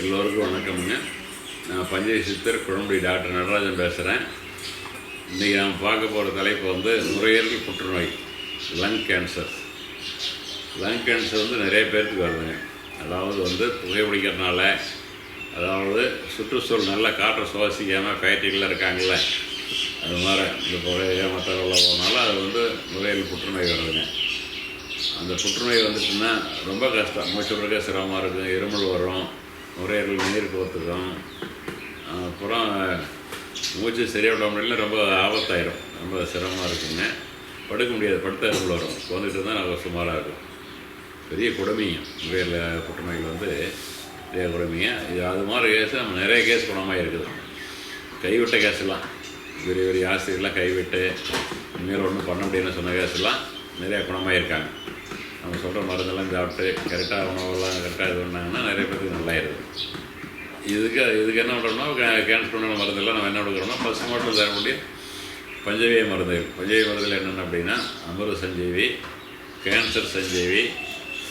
எல்லோருக்கும் வணக்கமுங்க. நான் பஞ்சை சித்தர் குழம்புடி டாக்டர் நடராஜன் பேசுகிறேன் இன்றைக்கி நாம் பார்க்க போகிற தலைப்பு வந்து நுரையீரல் புற்றுநோய் லங் கேன்சர் லங் கேன்சர் வந்து நிறைய பேர்த்துக்கு வருதுங்க. அதாவது வந்து புகைப்பிடிக்கிறதுனால அதாவது சுற்றுச்சூழல் நல்ல காற்றை சுவாசிக்காமல் ஃபேக்ட்ரிகளில் இருக்காங்கள்ல அது மாதிரி இந்த புகையை மற்றவர்கள போனால அது வந்து நுரையீரல் புற்றுநோய் வருதுங்க. அந்த புற்றுநோய் வந்துட்டுன்னா ரொம்ப கஷ்டம். மூச்சு பிறகு சிரமமாக இருக்கும் இருமல் வரும். நுரையீரல் நீர் கோத்துக்கும் அப்புறம் மூச்சு சரியாக விட முடியல ரொம்ப ஆபத்தாயிரும். ரொம்ப சிரமமாக இருக்குங்க. படுக்க முடியாது. படுத்த இருமல் வரும். வந்துட்டு தான் நல்லா சுமாராக இருக்கும். பெரிய குடமையும் நுரையீரல் புற்றுநோயில் வந்து பெரிய கொடுமைங்க. இது அது மாதிரி கேஸ் நம்ம நிறைய கேஸ் குணமாக இருக்குது. கைவிட்ட கேஸ்லாம் பெரிய பெரிய ஆசிரியர்லாம் கைவிட்டு இனிமேல் ஒன்றும் பண்ண முடியும்னு சொன்ன கேஸ்லாம் நிறையா குணமாயிருக்காங்க நம்ம சொல்கிற மருந்தெல்லாம் சாப்பிட்டு கரெக்டாக உணவெல்லாம் கரெக்டாக இது பண்ணாங்கன்னா நிறைய பேருக்கு நல்லாயிருது. இதுக்கு இதுக்கு என்ன பண்ணுறோம்னா கேன்சர் பண்ண மருந்தெல்லாம் நம்ம என்ன கொடுக்குறோம்னா ஃபஸ்ட் மாட்டில் தரக்கூடிய பஞ்சவிய மருந்துகள் பஞ்சவிய மருந்துகள் என்னென்ன அப்படின்னா அமிர்த சஞ்சீவி கேன்சர் சஞ்சீவி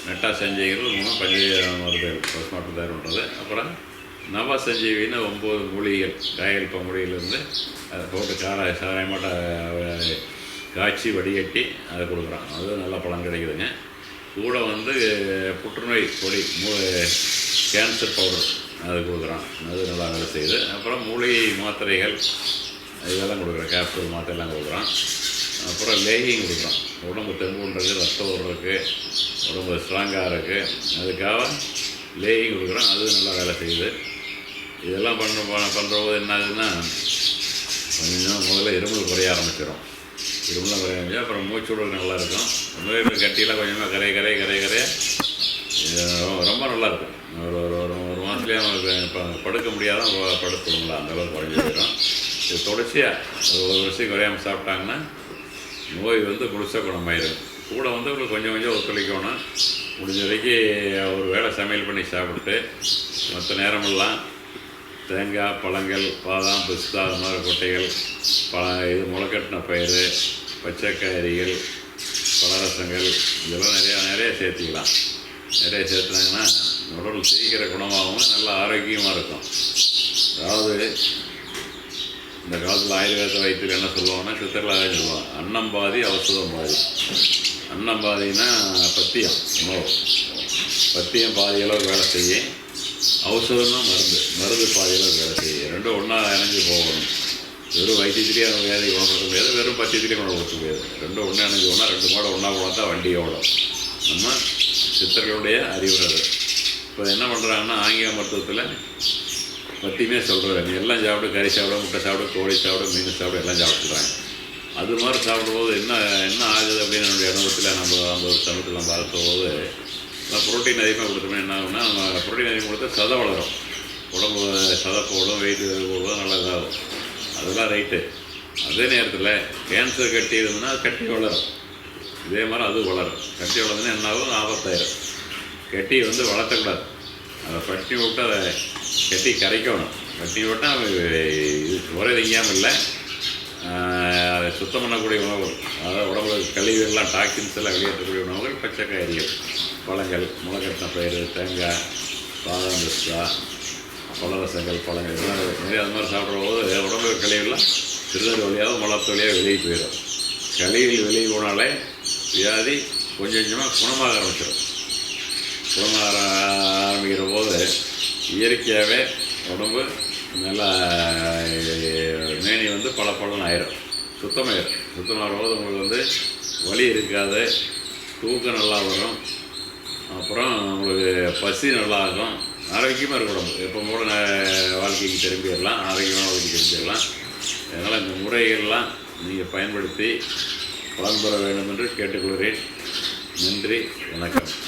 மெட்டா சஞ்சீவிகள் மூணு பஞ்சவிய மருந்துகள் ஃபஸ்ட் மாட்டில் தயார் பண்ணுறது. அப்புறம் நவ சஞ்சீவின்னு ஒம்பது மூலிகைகள் காய்கறி பங்குடியிலேருந்து அதை போட்டு கார சாராயமாட்ட காய்ச்சி வடிகட்டி அதை கொடுக்குறோம். அது நல்ல பலன் கிடைக்குதுங்க. கூட வந்து புற்றுநோய் பொடி மூ கேன்சர் பவுடர் அது கொடுக்குறான். அது நல்லா வேலை செய்யுது. அப்புறம் மூலிகை மாத்திரைகள் இதெல்லாம் கொடுக்குறோம் கேப்சூல் மாத்திரைலாம் கொடுக்குறான். அப்புறம் லேகிங் கொடுக்குறோம் உடம்பு தெம்புன்றது ரத்தம் ஓடுறதுக்கு உடம்பு ஸ்ட்ராங்காக இருக்குது அதுக்காக லேகிங் கொடுக்குறோம் அது நல்லா வேலை செய்யுது. இதெல்லாம் பண்ண பண்ணுற போது என்ன ஆகுதுன்னா கொஞ்சம் முதல்ல இருமல் குறைய ஆரம்பிச்சிடும் இருமலாம் குறைய ஆரம்பிச்சா அப்புறம் மூச்சு விடுறது நல்லா இருக்கும் நுரையீரல் கட்டியெல்லாம் கொஞ்சமாக கரைய கரைய கரைய கரைய. ரொம்ப- நல்லாயிருக்கும் நல்லா இருக்கும் ஒரு ஒரு ஒரு ஒரு மாதத்துலேயே அவங்களுக்கு இப்போ படுக்க முடியாத படுத்துங்களா அந்தளவுக்கு குறைஞ்சி போயிடும். இது தொடர்ச்சியாக ஒரு ஒரு வருஷம் குறையாமல் சாப்பிட்டாங்கன்னா நோய் வந்து முழுசாக குணமாயிடும் கூட வந்து உங்களுக்கு கொஞ்சம் கொஞ்சம் ஒத்துழைக்கணும். முடிஞ்ச வரைக்கும் ஒரு வேளை சமையல் பண்ணி சாப்பிட்டு மற்ற நேரமெல்லாம் தேங்காய் பழங்கள் பாதாம் பிஸ்தா அது மாதிரி கொட்டைகள் பல இது முளைக்கட்டின பயிறு பச்சைக்காய்கறிகள் பலரசங்கள் இதெல்லாம் நிறையா நிறைய சேர்த்திக்கலாம். நிறைய சேர்த்துனாங்கன்னா உடல் சீக்கிர குணமாகவும் நல்ல ஆரோக்கியமாக இருக்கும். அதாவது இந்த காலத்தில் ஆயுர்வேத வைத்தியர் என்ன சொல்லுவாங்கன்னா சித்தர்களாக சொல்லுவாங்க அன்னம் பாதி அவசதம் பாதி. அன்னம் பாதினா பத்தியம் உணவு. பத்தியம் பாதி அளவுக்கு வேலை செய்யும். அவசரம்னா மருந்து. மருந்து பாதையில் வேலை செய்யும் ரெண்டும் ஒன்றா இணைஞ்சு போகணும். வெறும் வைத்தியத்திலேயே அந்த வேலைக்கு குணப்படுத்த முடியாது வெறும் பத்தியத்திலேயே குணப்படுத்த முடியாது ரெண்டும் ஒன்றா இணைஞ்சு போனால் ரெண்டு மாடம் ஒன்றா போனால் தான் வண்டி ஓடும். நம்ம சித்தர்களுடைய அறிவுரை இப்போ என்ன பண்ணுறாங்கன்னா ஆங்கில மருத்துவத்தில் பற்றியுமே சொல்கிறாங்க நீ எல்லாம் சாப்பிடும் கறி சாப்பிட முட்டை சாப்பிடும் கோழி சாப்பிடும் மீன் சாப்பிடும் எல்லாம் சாப்பிட்டுறாங்க அது மாதிரி சாப்பிடும்போது என்ன என்ன ஆகுது அப்படின்னு என்னுடைய அனுபவத்தில் நம்ம ஐம்பது சமயத்தில் நம்ம பார்க்கும்போது புரோட்டீன் அதிகமாக கொடுத்தோம்னா என்ன ஆகும்னா நம்ம புரோட்டீன் அதிகமாக கொடுத்தா சதை வளரும். உடம்பு சதை போடும் வெயிட் போடும் நல்லா இதாகும். அதெல்லாம் ரைட்டு அதே நேரத்தில் கேன்சர் கட்டி இருந்ததுன்னா கட்டி வளரும். இதே மாதிரி அது வளரும். கட்டி வளர்ந்துன்னா என்ன ஆகும்? ஆபத்தாயிரும். கட்டி வந்து வளர்த்தக்கூடாது. அதை பட்டி விட்டு அதை கட்டி கரைக்கணும். கட்டி விட்டால் இது குறை திங்காமல் இல்லை. அதை சுத்தம் பண்ணக்கூடிய உணவுகள். அதாவது உடம்புல கழிவுகள்லாம் டாக்ஸின்ஸ் எல்லாம் வெளியேற்றக்கூடிய உணவுகள் பச்சைக்காய்கறிகள் பழங்கள் முளைக்கட்டின பயிர் தேங்காய் பாதாம் பிஸ்தா பழரசங்கள் பழங்கள் இதெல்லாம் நிறைய அது மாதிரி சாப்பிட்ற போது உடம்புல கழிவுகள்லாம் சிறுநீர் வழியாக மலத்து வழியாக வெளியே போயிடும். கழிவுகள் வெளியே போனாலே வியாதி கொஞ்சம் கொஞ்சமாக குணமாக ஆரம்பிச்சிடும். குணமாக ஆரம்பிக்கிற போது இயற்கையாகவே உடம்பு நல்லா மேனி வந்து பல பழம் ஆயிரும். சுத்தமாயிரும். சுத்தமாகிறபோது உங்களுக்கு வந்து வலி இருக்காது. தூக்கம் நல்லா வரும். அப்புறம் உங்களுக்கு பசி நல்லா ஆகும் ஆரோக்கியமாக இருக்கும் உடம்பு. எப்போ கூட வாழ்க்கைக்கு திரும்பிடலாம். ஆரோக்கியமான வாழ்க்கைக்கு திரும்பிடலாம். அதனால் இந்த முறைகள்லாம் நீங்கள் பயன்படுத்தி பலன் பெற வேண்டும் என்று கேட்டுக்கொள்கிறேன். நன்றி. வணக்கம்.